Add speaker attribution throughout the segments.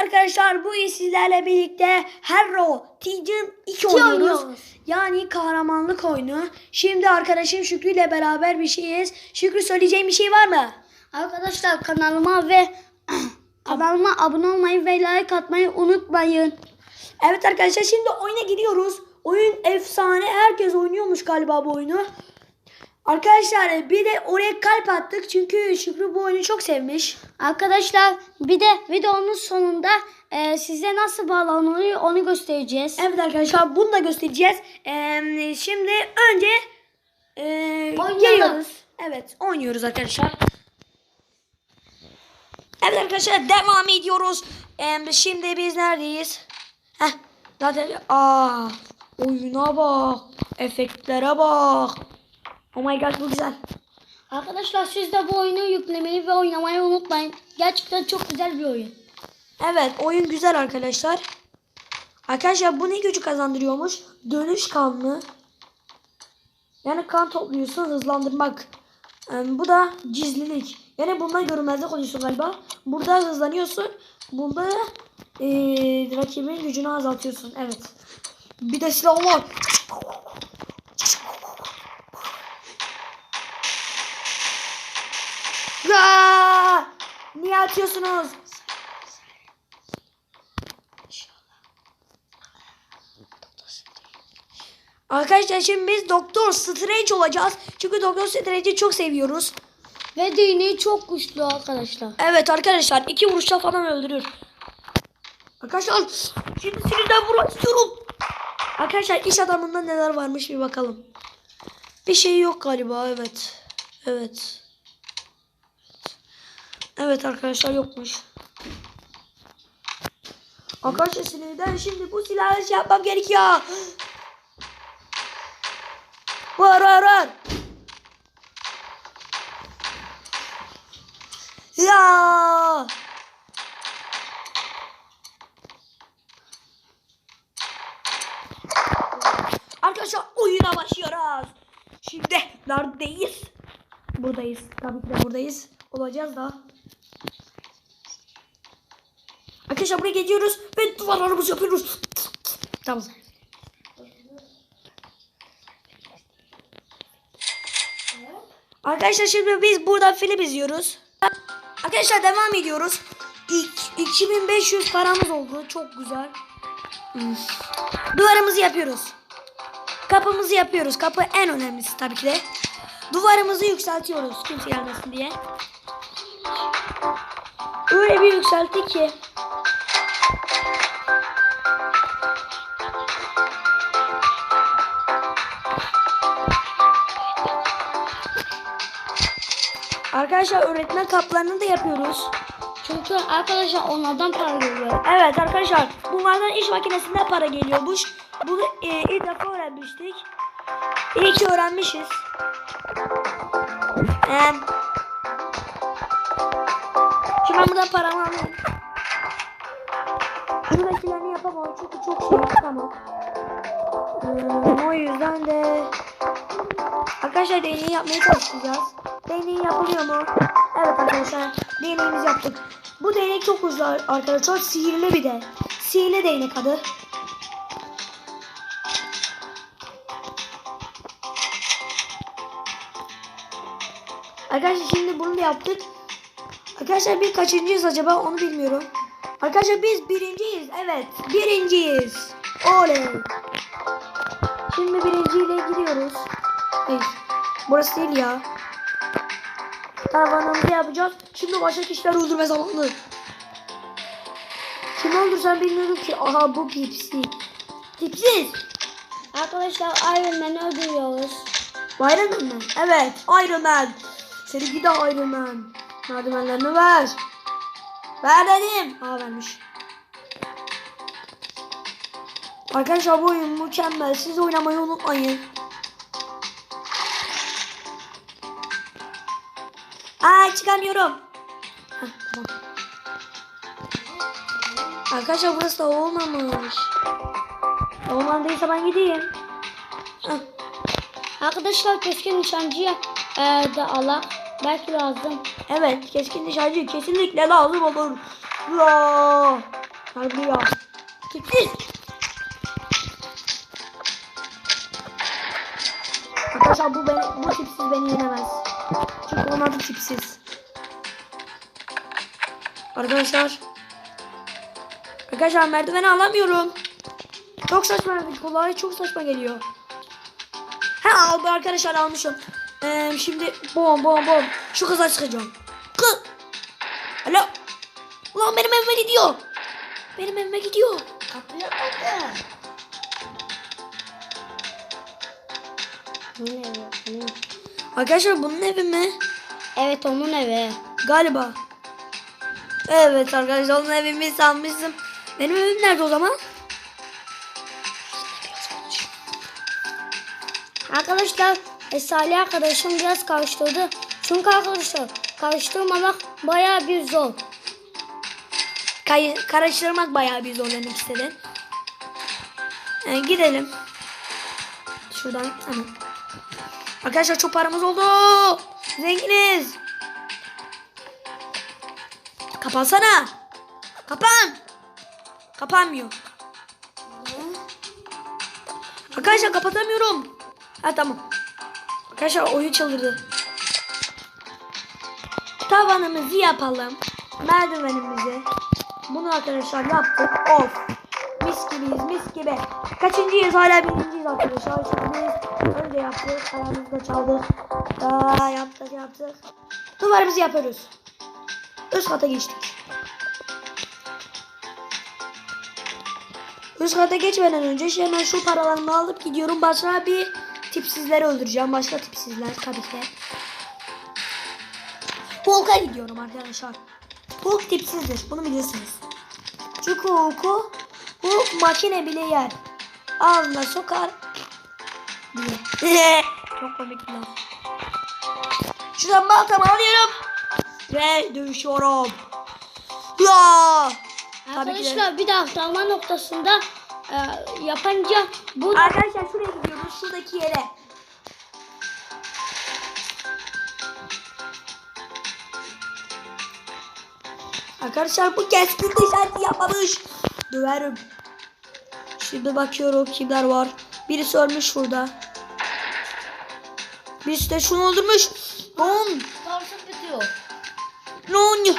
Speaker 1: arkadaşlar bu sizlerle birlikte Hero Tegan 2 oynuyoruz.
Speaker 2: oynuyoruz.
Speaker 1: Yani kahramanlık oyunu. Şimdi arkadaşım Şükrü ile beraber bir şeyiz. Şükrü söyleyeceğim bir şey var mı?
Speaker 2: Arkadaşlar kanalıma ve kanalıma abone olmayı ve like atmayı unutmayın.
Speaker 1: Evet arkadaşlar şimdi oyuna gidiyoruz. Oyun efsane. Herkes oynuyormuş galiba bu oyunu. Arkadaşlar bir de oraya kalp attık. Çünkü Şükrü bu oyunu çok sevmiş.
Speaker 2: Arkadaşlar bir de videonun sonunda e, size nasıl bağlanılıyor onu göstereceğiz.
Speaker 1: Evet arkadaşlar bunu da göstereceğiz. Ee, şimdi önce e, geliyoruz. Evet oynuyoruz arkadaşlar. Evet arkadaşlar devam ediyoruz. Ee, şimdi biz neredeyiz? Heh, zaten aa oyuna bak. Efektlere bak. Oh my god bu güzel.
Speaker 2: Arkadaşlar siz de bu oyunu yüklemeyi ve oynamayı unutmayın. Gerçekten çok güzel bir oyun.
Speaker 1: Evet oyun güzel arkadaşlar. Arkadaşlar bu ne gücü kazandırıyormuş? Dönüş kanlı. Yani kan topluyorsun hızlandırmak. Ee, bu da gizlilik. Yani bundan görünmezlik oluyorsun galiba. Burada hızlanıyorsun. Bunda ee, rakibin gücünü azaltıyorsun. Evet. Bir de silah var. Ya! Niye atıyorsunuz? Arkadaşlar şimdi biz Doktor Strange olacağız. Çünkü Doktor Strange'i çok seviyoruz.
Speaker 2: Ve değneği çok güçlü arkadaşlar.
Speaker 1: Evet arkadaşlar iki vuruşta falan öldürür. Arkadaşlar şimdi sinirden vurmak istiyorum. Arkadaşlar iş adamında neler varmış bir bakalım. Bir şey yok galiba evet. Evet. Evet arkadaşlar yokmuş. Arkadaşlar sinirden şimdi bu silahı şey yapmam gerekiyor. Var var var. Ya. Arkadaşlar oyuna başlıyoruz. Şimdi neredeyiz? Buradayız. Tabii ki de buradayız. Olacağız da. Arkadaşlar buraya gidiyoruz ve duvarlarımızı yapıyoruz. Tamam. Arkadaşlar şimdi biz burada film izliyoruz. Arkadaşlar devam ediyoruz. İlk 2500 paramız oldu. Çok güzel. Duvarımızı yapıyoruz. Kapımızı yapıyoruz. Kapı en önemlisi tabii ki de. Duvarımızı yükseltiyoruz. Kimse gelmesin diye. Öyle bir yükselttik ki. Arkadaşlar öğretmen kaplarını da yapıyoruz.
Speaker 2: Çünkü arkadaşlar onlardan para geliyor.
Speaker 1: Evet arkadaşlar bunlardan iş makinesinde para geliyormuş. Bunu e, ilk defa öğrenmiştik. İyi ki öğrenmişiz. Ee, şimdi ben buradan paramı alayım. Buradakilerini yapamam çünkü çok şey yapamam. Ee, o yüzden de arkadaşlar deneyi yapmaya çalışacağız. Deney yapılıyor mu? Evet arkadaşlar deneyimizi yaptık. Bu değnek çok uzun arkadaşlar. Sihirli bir de. Sihirli değnek adı. Arkadaşlar şimdi bunu da yaptık. Arkadaşlar biz kaçıncıyız acaba onu bilmiyorum. Arkadaşlar biz birinciyiz. Evet birinciyiz. Oley. Şimdi birinciyle gidiyoruz. Hayır. Burası değil ya. Tavanımızı yapacağız. Şimdi başka kişiler öldürme zamanı. Kimi öldürsem bilmiyorum ki. Aha bu pipsi. Tipsiz.
Speaker 2: Arkadaşlar Iron Man'i öldürüyoruz.
Speaker 1: Iron Man? Evet Iron Man. Seni gidi Iron Man. Merdivenlerini ver. Ver dedim. Aa vermiş. Arkadaşlar bu oyun mükemmel. Siz oynamayı unutmayın. Aa çıkamıyorum. Heh, tamam. Arkadaşlar burası da olmamış. Olmadıysa ben gideyim. Heh.
Speaker 2: Arkadaşlar keskin nişancıya e, da alak. Belki lazım.
Speaker 1: Evet keskin nişancı kesinlikle lazım olur. Ya. Sarılıyor. Tipsiz. Arkadaşlar bu beni, bu tipsiz beni yenemez. Çünkü onun adı tipsiz. Arkadaşlar. Arkadaşlar merdiveni alamıyorum. Çok saçma kolay çok saçma geliyor. Ha aldı arkadaşlar almışım. Ee, şimdi bom bom bom. Şu kıza çıkacağım. Kız. Alo. Ulan benim evime gidiyor. Benim evime gidiyor.
Speaker 2: Kapıya bakın. Bunun evi.
Speaker 1: Arkadaşlar bunun evi mi?
Speaker 2: Evet onun evi.
Speaker 1: Galiba. Evet arkadaşlar onun evimi sanmıştım. Benim evim nerede o zaman?
Speaker 2: Arkadaşlar e, Salih arkadaşım biraz karıştırdı. Çünkü arkadaşlar karıştırmamak bayağı bir zor.
Speaker 1: Kay karıştırmak bayağı bir zor demek istedi. Ee, gidelim. Şuradan hemen. Arkadaşlar çok paramız oldu. Zenginiz. Kapansana. Kapan. Kapanmıyor. Arkadaşlar kapatamıyorum. Ha tamam. Arkadaşlar oyun çıldırdı. Tavanımızı yapalım. Merdivenimizi. Bunu arkadaşlar yaptık. Of. Mis gibiyiz mis gibi. Kaçıncıyız hala birinciyiz arkadaşlar. Şimdi önce yaptık. Ayağımızı da çaldık. Aa, yaptık yaptık. Duvarımızı yapıyoruz. Üst kata geçtik. Üst kata geçmeden önce şey hemen şu paralarımı alıp gidiyorum. Başka bir tipsizleri öldüreceğim. Başka tipsizler tabii ki. Hulk'a gidiyorum arkadaşlar. Hulk tipsizdir. Bunu bilirsiniz. Çünkü Hulk'u Hulk makine bile yer. Ağzına sokar. Diye. Çok komik bir laf. Şuradan baltamı alıyorum. Ve dövüşüyorum. Ya.
Speaker 2: Arkadaşlar bir daha dalma noktasında e, yapınca bu
Speaker 1: Arkadaşlar şuraya gidiyoruz. Şuradaki yere. Arkadaşlar bu keskin işareti yapmamış. Döverim. Şimdi bakıyorum kimler var. Birisi ölmüş şurada. Birisi de şunu öldürmüş. Lan.
Speaker 2: Karşı bitiyor.
Speaker 1: Lan.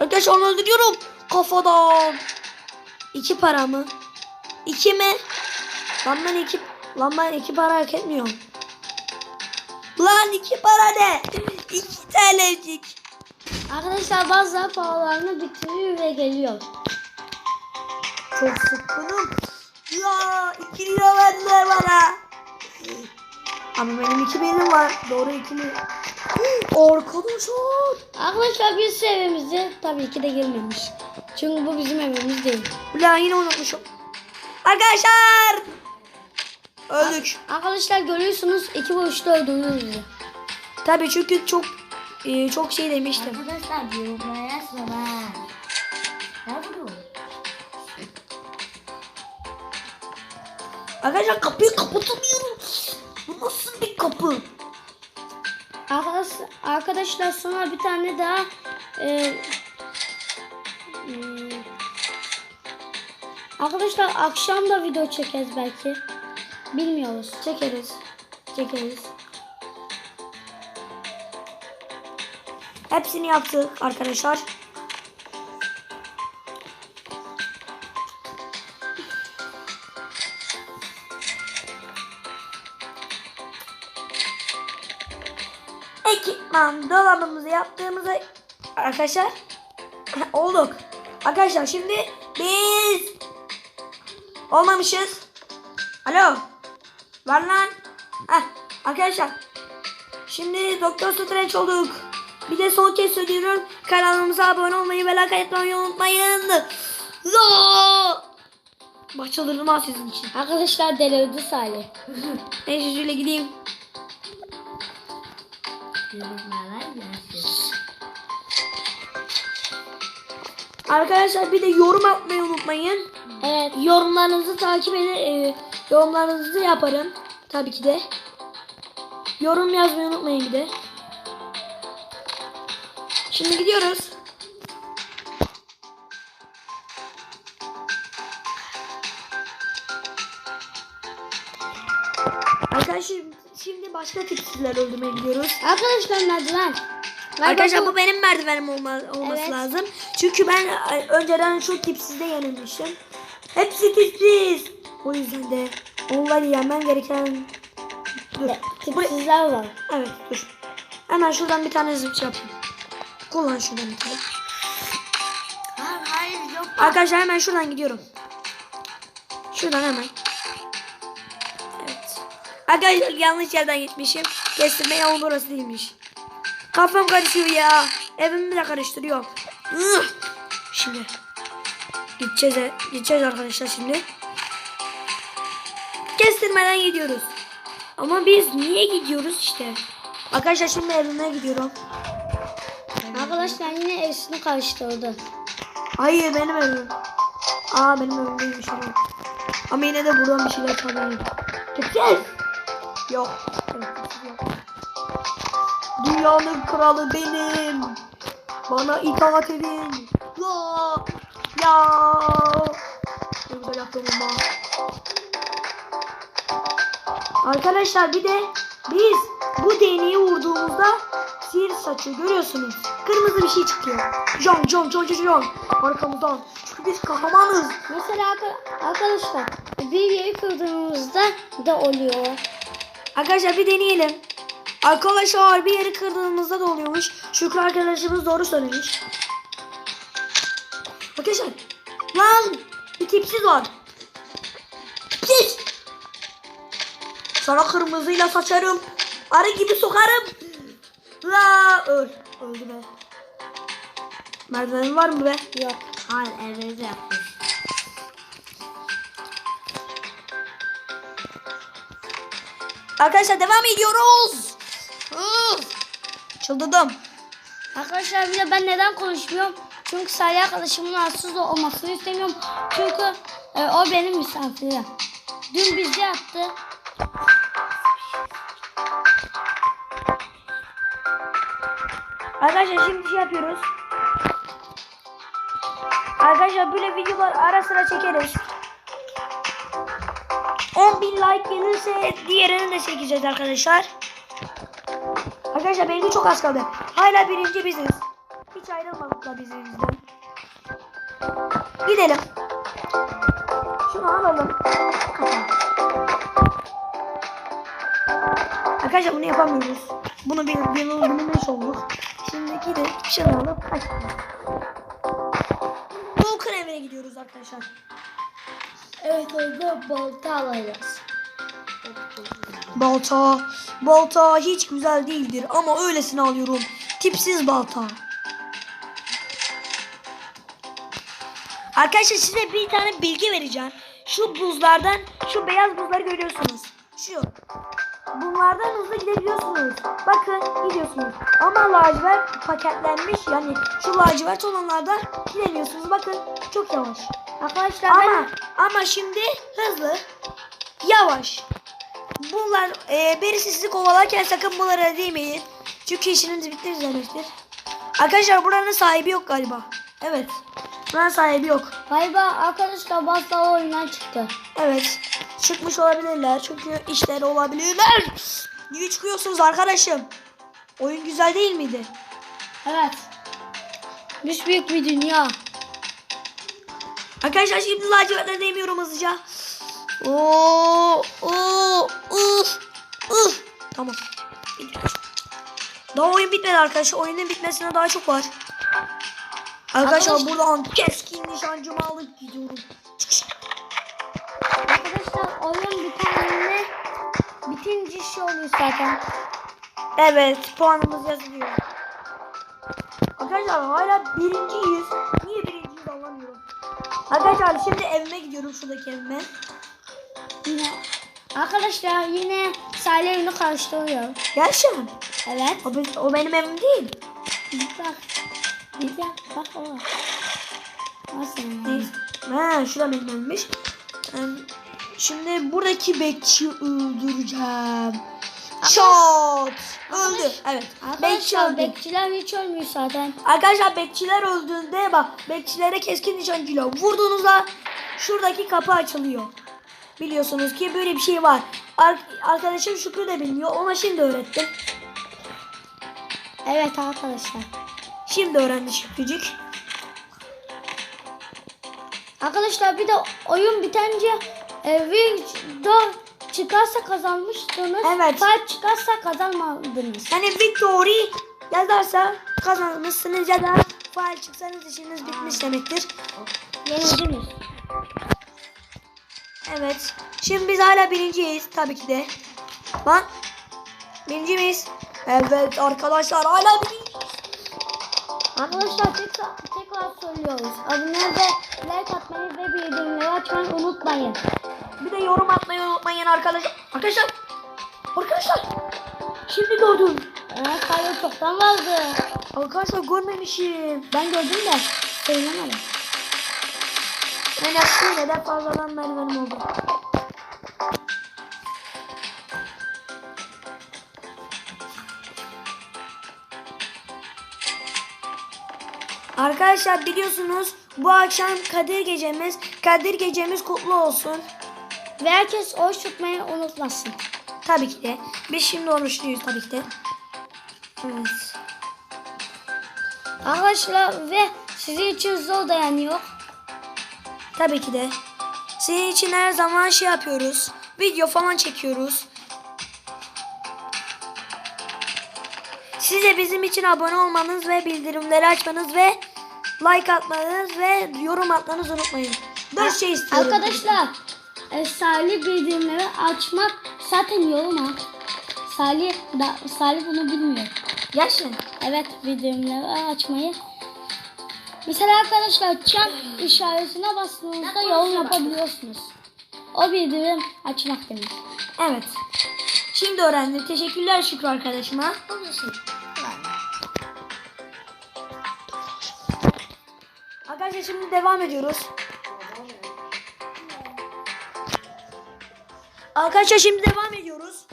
Speaker 1: Arkadaşlar onu öldürüyorum. Kafadan. İki para mı? İki mi? Lan ben iki, lan ben iki para hak etmiyorum. Lan iki para ne? İki TL'cik.
Speaker 2: Arkadaşlar bazıları paralarını bitiriyor ve geliyor.
Speaker 1: Çok sıkkınım. Ya iki lira verdiler bana. Ama benim iki birim var. Doğru iki mi? Arkadaşlar.
Speaker 2: Arkadaşlar biz evimize tabii ki de girmemiş. Çünkü bu bizim evimiz değil.
Speaker 1: Ulan yine unutmuşum. Arkadaşlar. Öldük.
Speaker 2: Arkadaşlar görüyorsunuz iki vuruşta öldürüyor bizi.
Speaker 1: Tabii çünkü çok e, çok şey demiştim.
Speaker 2: Arkadaşlar yorumlara yazma. Ne bu?
Speaker 1: Arkadaşlar kapıyı kapatamıyorum. Bu nasıl bir kapı?
Speaker 2: Arkadaş, arkadaşlar sonra bir tane daha e, hmm, Arkadaşlar akşam da video çekeriz belki. Bilmiyoruz.
Speaker 1: Çekeriz. Çekeriz. Hepsini yaptık arkadaşlar. Ekipman dolabımızı yaptığımızda arkadaşlar olduk. Arkadaşlar şimdi biz olmamışız. Alo. Var lan. Heh, arkadaşlar. Şimdi Doktor Strange olduk. Bir de son kez söylüyorum. Kanalımıza abone olmayı ve like etmeyi unutmayın. Zo! Başladırdım sizin için.
Speaker 2: Arkadaşlar delirdi Salih.
Speaker 1: Neyse şöyle gideyim. Arkadaşlar bir de yorum atmayı unutmayın.
Speaker 2: Evet
Speaker 1: yorumlarınızı takip edin. E, yorumlarınızı yaparım. Tabii ki de. Yorum yazmayı unutmayın bir de. Şimdi gidiyoruz. Arkadaşlar başka tipsizler öldürmeye gidiyoruz.
Speaker 2: Arkadaşlar merdiven. Ver
Speaker 1: Arkadaşlar
Speaker 2: bakalım.
Speaker 1: bu benim merdivenim olma, olması
Speaker 2: Evet.
Speaker 1: lazım. Çünkü ben önceden şu tipsizde yenilmiştim. Hepsi tipsiz. O yüzden de onları yenmem gereken... Dur.
Speaker 2: Tipsizler var.
Speaker 1: Evet dur. Hemen şuradan bir tane zıp yapayım. Kullan şuradan bir tane.
Speaker 2: Hayır yok.
Speaker 1: Arkadaşlar hemen şuradan gidiyorum. Şuradan hemen. Arkadaşlar yanlış yerden gitmişim. Kestirme yolun orası değilmiş. Kafam karışıyor ya. Evimi de karıştırıyor. Şimdi. Gideceğiz, gideceğiz arkadaşlar şimdi. Kestirmeden gidiyoruz. Ama biz niye gidiyoruz işte. Arkadaşlar şimdi evime gidiyorum.
Speaker 2: Arkadaşlar yine eşini karıştırdı.
Speaker 1: Hayır benim evim. Aa benim evim değilmiş ama. Yine de buradan bir şeyler çalayım. Gideceğiz. Yok. Dünyanın kralı benim. Bana itaat edin. Ya. Ya. Arkadaşlar bir de biz bu değneği vurduğumuzda sihir saçıyor görüyorsunuz. Kırmızı bir şey çıkıyor. Jon Jon Jon Jon Jon. Arkamızdan. Çünkü biz kahramanız.
Speaker 2: Mesela arka- arkadaşlar bir yeri kırdığımızda da oluyor.
Speaker 1: Arkadaşlar bir deneyelim. Arkadaşlar bir yeri kırdığımızda da oluyormuş. Şükrü arkadaşımız doğru söylemiş. Arkadaşlar. Lan bir tipsiz var. Tipsiz. Sana kırmızıyla saçarım. Arı gibi sokarım. La öl. Öldü be. Merdiven var mı be?
Speaker 2: Yok.
Speaker 1: Hayır evde yapmış. Arkadaşlar devam ediyoruz. Çıldırdım.
Speaker 2: Arkadaşlar bir de ben neden konuşmuyorum? Çünkü Salih arkadaşımın rahatsız olmasını istemiyorum. Çünkü e, o benim misafirim. Dün bizde yattı.
Speaker 1: Arkadaşlar şimdi şey yapıyoruz. Arkadaşlar böyle videolar ara sıra çekeriz. 10.000 like gelirse diğerini de çekeceğiz arkadaşlar. Arkadaşlar benimki çok az kaldı. Hala birinci biziz. Hiç ayrılmadık da bizimizden. Gidelim. Şunu alalım. Kapat. Arkadaşlar bunu yapamıyoruz. Bunu bir bir bilmiş olduk. Şimdi gidip şunu alıp kaçalım. Volkan evine gidiyoruz arkadaşlar.
Speaker 2: Evet orada balta alacağız.
Speaker 1: Balta. Balta hiç güzel değildir ama öylesine alıyorum. Tipsiz balta. Arkadaşlar size bir tane bilgi vereceğim. Şu buzlardan, şu beyaz buzları görüyorsunuz. Şu. Bunlardan hızlı gidebiliyorsunuz. Bakın gidiyorsunuz. Ama lacivert paketlenmiş yani şu lacivert olanlardan gidemiyorsunuz. Bakın çok yavaş.
Speaker 2: Arkadaşlar
Speaker 1: Ama
Speaker 2: ben
Speaker 1: ama şimdi hızlı, yavaş. Bunlar e, birisi sizi kovalarken sakın bunlara değmeyin. Çünkü işiniz bitti demektir. Arkadaşlar buranın sahibi yok galiba. Evet. Buranın sahibi yok.
Speaker 2: galiba arkadaşlar basla oyundan çıktı.
Speaker 1: Evet. Çıkmış olabilirler. Çünkü işleri olabilirler. Niye çıkıyorsunuz arkadaşım? Oyun güzel değil miydi?
Speaker 2: Evet. Büyük büyük bir dünya.
Speaker 1: Arkadaşlar şimdi lacivertleri değmiyorum hızlıca. Oo, oo, uf, uf. Tamam. Daha oyun bitmedi arkadaşlar. Oyunun bitmesine daha çok var. Arkadaşlar
Speaker 2: Arkadaş-
Speaker 1: buradan keskin nişancımı alıp gidiyorum.
Speaker 2: Arkadaşlar oyun biteninde bitince şey oluyor zaten.
Speaker 1: Evet puanımız yazılıyor. Arkadaşlar hala birinciyiz. Niye birinciyiz anlamıyorum. Arkadaşlar şimdi evime gidiyorum şuradaki evime.
Speaker 2: Yine arkadaşlar yine Salih evini karıştırıyor.
Speaker 1: Gerçekten.
Speaker 2: Evet.
Speaker 1: O, be- o benim evim değil.
Speaker 2: Bak. Güzel. Bak o. Nasıl?
Speaker 1: Neyse. Ha şurada benim evimmiş. Şimdi buradaki bekçi öldüreceğim. Şot. Öldü. Evet. Bekçi
Speaker 2: Arkadaşlar
Speaker 1: öldü.
Speaker 2: bekçiler hiç ölmüyor zaten.
Speaker 1: Arkadaşlar bekçiler öldüğünde bak bekçilere keskin nişancıyla vurduğunuzda şuradaki kapı açılıyor. Biliyorsunuz ki böyle bir şey var. Ar- arkadaşım Şükrü de bilmiyor. Ona şimdi öğrettim.
Speaker 2: Evet arkadaşlar.
Speaker 1: Şimdi öğrendi Şükrücük.
Speaker 2: Arkadaşlar bir de oyun bitince e, video çıkarsa kazanmıştınız.
Speaker 1: Evet.
Speaker 2: Five çıkarsa kazanmadınız.
Speaker 1: Yani victory yazarsa kazanmışsınız ya da faal çıksanız işiniz bitmiş demektir.
Speaker 2: Yenildiniz.
Speaker 1: Evet. Şimdi biz hala birinciyiz tabii ki de. Bak. Birinci miyiz? Evet arkadaşlar hala birinci.
Speaker 2: Arkadaşlar tekrar, tekrar söylüyoruz. Abone ve like atmayı ve bildirimleri açmayı unutmayın.
Speaker 1: Bir de yorum atmayı unutmayın arkadaşlar. Arkadaşlar. Arkadaşlar. Şimdi gördüm.
Speaker 2: Evet hayır çoktan vardı.
Speaker 1: Arkadaşlar görmemişim.
Speaker 2: Ben gördüm de söylemedim.
Speaker 1: Ben yaptım neden fazladan merdivenim oldu. Arkadaşlar biliyorsunuz bu akşam Kadir gecemiz. Kadir gecemiz kutlu olsun.
Speaker 2: Ve herkes oy tutmayı unutmasın.
Speaker 1: Tabii ki de. Biz şimdi oruçluyuz tabii ki de. Evet.
Speaker 2: Arkadaşlar ve sizin için zor dayanıyor.
Speaker 1: Tabii ki de. Senin için her zaman şey yapıyoruz. Video falan çekiyoruz. Size bizim için abone olmanız ve bildirimleri açmanız ve like atmanız ve yorum atmanızı unutmayın. Dört şey istiyorum.
Speaker 2: Arkadaşlar Salih bildirimleri açmak zaten yorum at. Salih, da, Salih bunu bilmiyor.
Speaker 1: Gerçekten.
Speaker 2: Evet bildirimleri açmayı. Mesela arkadaşlar çan işaretine bastığınızda yorum yapabiliyorsunuz. O bildirim açmak demek.
Speaker 1: Evet. Şimdi öğrendim. Teşekkürler Şükrü arkadaşıma. Arkadaşlar şimdi devam ediyoruz. Arkadaşlar şimdi devam ediyoruz.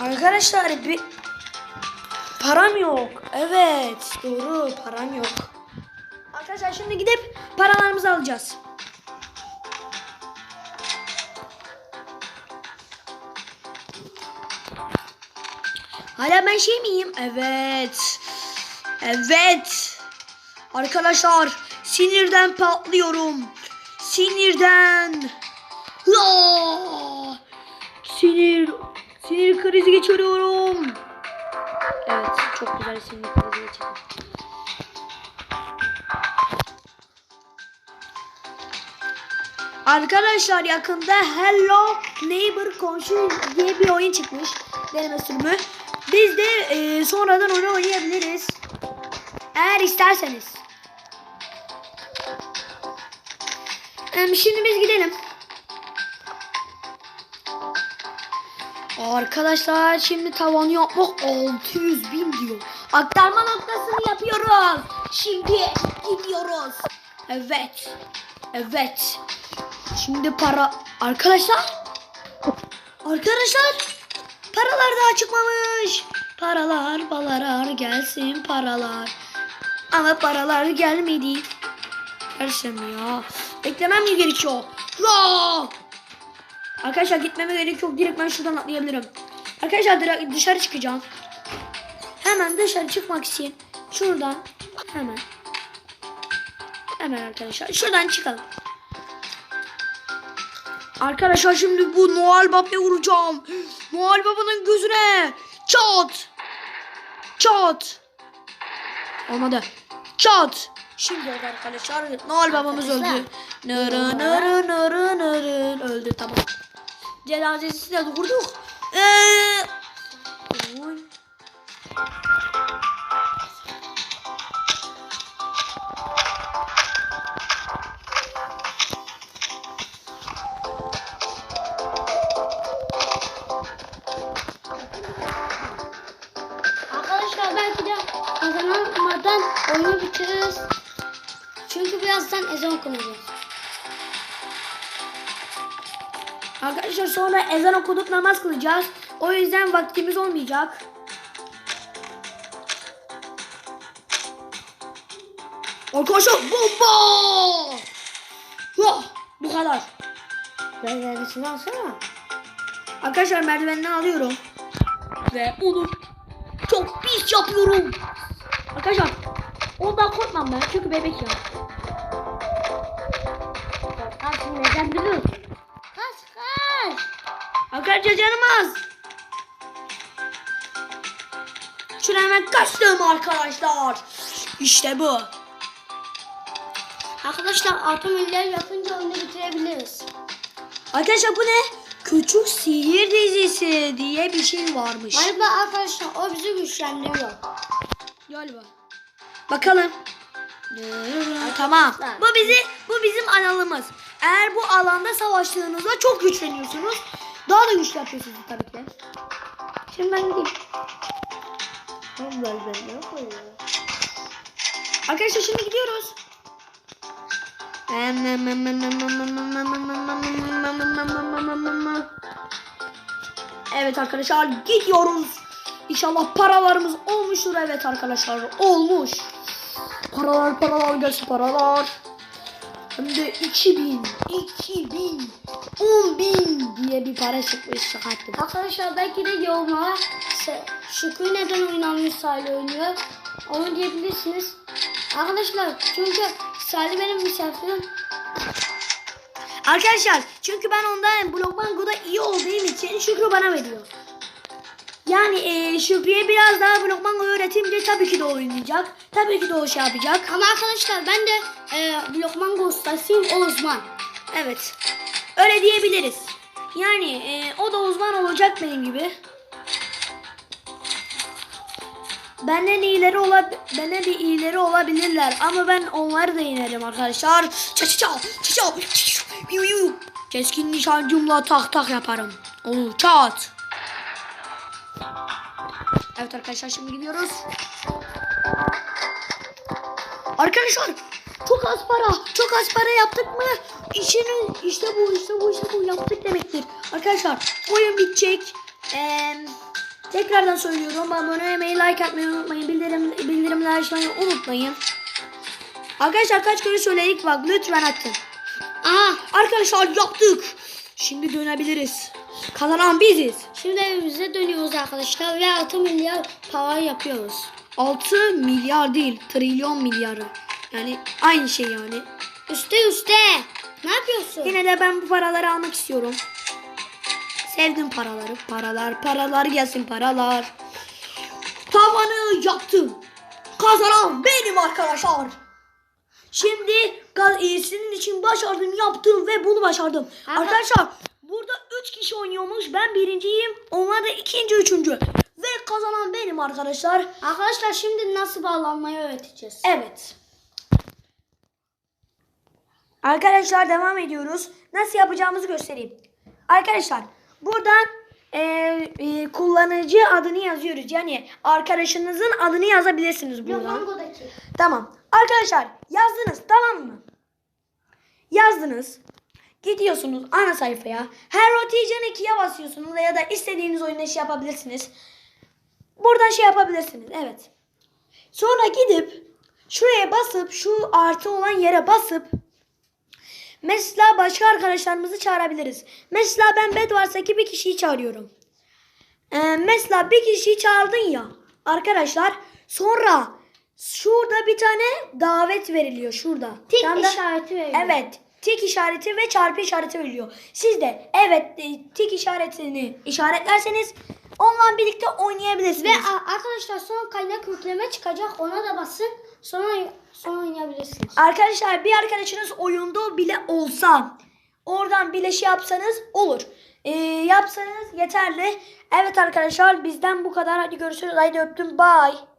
Speaker 1: Arkadaşlar bir param yok. Evet, doğru param yok. Arkadaşlar şimdi gidip paralarımızı alacağız. Hala ben şey miyim? Evet. Evet. Arkadaşlar sinirden patlıyorum. Sinirden. Aa! Sinir. Sinir krizi geçiriyorum. Evet çok güzel sinir krizi geçirdim. Arkadaşlar yakında Hello Neighbor Komşu diye bir oyun çıkmış. Deneme sürümü. Biz de e, sonradan onu oynayabiliriz. Eğer isterseniz. Şimdi biz gidelim. Arkadaşlar şimdi tavanı yapmak 600 bin diyor. Aktarma noktasını yapıyoruz. Şimdi gidiyoruz. Evet. Evet. Şimdi para arkadaşlar. Arkadaşlar paralar daha çıkmamış. Paralar balarar gelsin paralar. Ama paralar gelmedi. Gerçekten ya. Beklemem mi gerekiyor? Ya! Arkadaşlar gitmeme gerek yok. Direkt ben şuradan atlayabilirim. Arkadaşlar dışarı çıkacağım. Hemen dışarı çıkmak için şuradan hemen hemen arkadaşlar şuradan çıkalım. Arkadaşlar şimdi bu Noel Baba'ya vuracağım. Noel Baba'nın gözüne. Çat. Çat. Olmadı. Çat. Şimdi oldu arkadaşlar. Noel Babamız öldü. Nırı nırı nırı nırı. Öldü tamam. Cenazesi de vurduk. Ee...
Speaker 2: Arkadaşlar belki de kazanamadan oyunu bitiririz. Birazdan ezan okunacak.
Speaker 1: Arkadaşlar sonra ezan okuduk namaz kılacağız. O yüzden vaktimiz olmayacak. Arkadaşlar bomba. Vah, bu kadar.
Speaker 2: Merdivenisini alsana.
Speaker 1: Arkadaşlar merdivenden alıyorum. Ve onu çok pis yapıyorum. Arkadaşlar ondan korkmam ben çünkü bebek ya.
Speaker 2: Neden biliyorsun? Kaç kaç.
Speaker 1: Arkadaşlar canım az. Şuna hemen kaçtım arkadaşlar. İşte bu.
Speaker 2: Arkadaşlar 6 milyar yapınca oyunu bitirebiliriz.
Speaker 1: Arkadaşlar bu ne? Küçük sihir dizisi diye bir şey varmış.
Speaker 2: Galiba arkadaşlar o bizi güçlendiriyor.
Speaker 1: Galiba. Bakalım. Tamam. Bu bizi bu bizim analımız. Eğer bu alanda savaştığınızda çok güçleniyorsunuz. Daha da güçlü yapıyorsunuz tabii ki. Şimdi ben gideyim. Arkadaşlar şimdi gidiyoruz. Evet arkadaşlar gidiyoruz. İnşallah paralarımız olmuştur. Evet arkadaşlar olmuş. Paralar paralar gelsin paralar. Hem de 2000, 2000, 10.000 diye bir para çıkmış çıkarttım.
Speaker 2: Arkadaşlar belki de yorumlara Şükrü neden oynamıyor Salih oynuyor. Onu diyebilirsiniz. Arkadaşlar çünkü Salih benim misafirim.
Speaker 1: Arkadaşlar çünkü ben ondan Blockmango'da iyi olduğum için Şükrü bana veriyor. Yani e, Şükrü'ye biraz daha Blockmango öğretince tabii ki de oynayacak. Tabii ki de o şey yapacak.
Speaker 2: Ama arkadaşlar ben de e, Blokmango ustasıyım o uzman.
Speaker 1: Evet. Öyle diyebiliriz. Yani e, o da uzman olacak benim gibi. Benden iyileri olab benden de iyileri olabilirler ama ben onları da yenerim arkadaşlar. Ça ça ça ça. Keskin nişancımla tak tak yaparım. Onu çat. Evet arkadaşlar şimdi gidiyoruz. Arkadaşlar çok az para, çok az para yaptık mı? İşini işte bu, işte bu, işte bu yaptık demektir. Arkadaşlar oyun bitecek. Ee, tekrardan söylüyorum abone olmayı, like atmayı unutmayın, bildirim, bildirimleri açmayı unutmayın. Arkadaşlar kaç kere söyledik bak lütfen atın. Aa arkadaşlar yaptık. Şimdi dönebiliriz. Kazanan biziz.
Speaker 2: Şimdi evimize dönüyoruz arkadaşlar ve 6 milyar para yapıyoruz.
Speaker 1: 6 milyar değil, trilyon milyarı. Yani aynı şey yani.
Speaker 2: Üste üste. Ne yapıyorsun?
Speaker 1: Yine de ben bu paraları almak istiyorum. Sevdim paraları. Paralar, paralar gelsin paralar. Tavanı yaptım. Kazanan benim arkadaşlar. Şimdi gaz iyisinin için başardım, yaptım ve bunu başardım.
Speaker 2: Ama-
Speaker 1: Arkadaşlar burada 3 kişi oynuyormuş. Ben birinciyim. Onlar da ikinci, üçüncü. Ve kazanan benim arkadaşlar.
Speaker 2: Arkadaşlar şimdi nasıl bağlanmayı öğreteceğiz.
Speaker 1: Evet. Arkadaşlar devam ediyoruz. Nasıl yapacağımızı göstereyim. Arkadaşlar buradan e, e, kullanıcı adını yazıyoruz. Yani arkadaşınızın adını yazabilirsiniz buradan.
Speaker 2: Blokmango'daki.
Speaker 1: Tamam. Arkadaşlar yazdınız tamam mı? Yazdınız. Gidiyorsunuz ana sayfaya. Her rotation 2'ye basıyorsunuz ya da istediğiniz oyunda şey yapabilirsiniz. Buradan şey yapabilirsiniz. Evet. Sonra gidip şuraya basıp şu artı olan yere basıp mesela başka arkadaşlarımızı çağırabiliriz. Mesela ben Bedwars'taki bir kişiyi çağırıyorum. Ee, mesela bir kişiyi çağırdın ya arkadaşlar sonra şurada bir tane davet veriliyor şurada.
Speaker 2: Tik işareti veriyor.
Speaker 1: Evet. Tik işareti ve çarpı işareti veriliyor. Siz de evet e, tik işaretini işaretlerseniz onunla birlikte oynayabilirsiniz.
Speaker 2: Ve arkadaşlar son kaynak yükleme çıkacak. Ona da basın. Sonra sonra oynayabilirsiniz.
Speaker 1: Arkadaşlar bir arkadaşınız oyunda bile olsa oradan bile şey yapsanız olur. Ee, yapsanız yeterli. Evet arkadaşlar bizden bu kadar. Hadi görüşürüz. Haydi öptüm. Bye.